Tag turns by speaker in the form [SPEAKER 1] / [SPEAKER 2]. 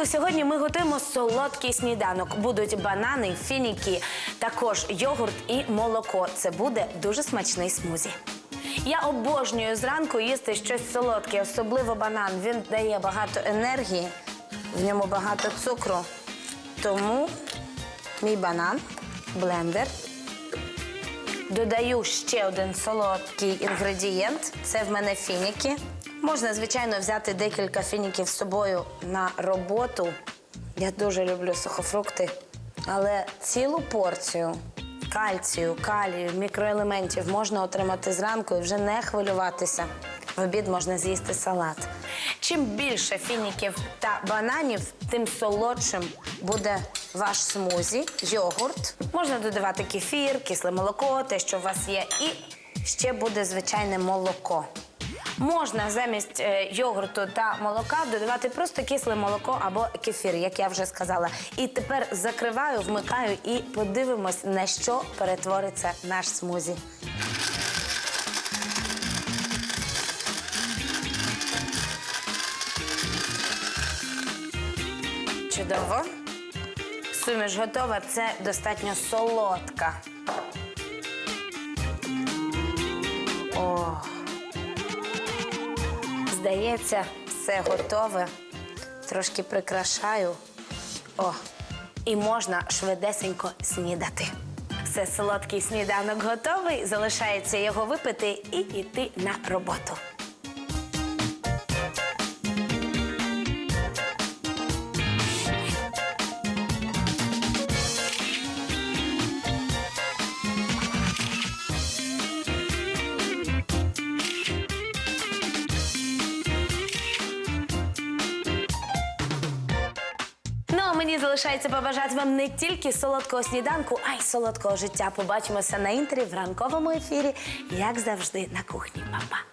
[SPEAKER 1] ранку сьогодні ми готуємо солодкий сніданок. Будуть банани, фініки, також йогурт і молоко. Це буде дуже смачний смузі. Я обожнюю зранку їсти щось солодке, особливо банан. Він дає багато енергії, в ньому багато цукру. Тому мій банан, блендер. Додаю ще один солодкий інгредієнт. Це в мене фініки. Можна, звичайно, взяти декілька фініків з собою на роботу. Я дуже люблю сухофрукти. Але цілу порцію кальцію, калію, мікроелементів можна отримати зранку і вже не хвилюватися. В обід можна з'їсти салат. Чим більше фініків та бананів, тим солодшим буде ваш смузі, йогурт. Можна додавати кефір, кисле молоко, те, що у вас є, і ще буде звичайне молоко. Можна замість е, йогурту та молока додавати просто кисле молоко або кефір, як я вже сказала. І тепер закриваю, вмикаю і подивимось, на що перетвориться наш смузі. Чудово. Суміш готова. Це достатньо солодка. Здається, все готове. Трошки прикрашаю. О, і можна швидесенько снідати. Все, солодкий сніданок готовий. Залишається його випити і йти на роботу. Мені залишається побажати вам не тільки солодкого сніданку, а й солодкого життя. Побачимося на інтері в ранковому ефірі, як завжди, на кухні. Па-па.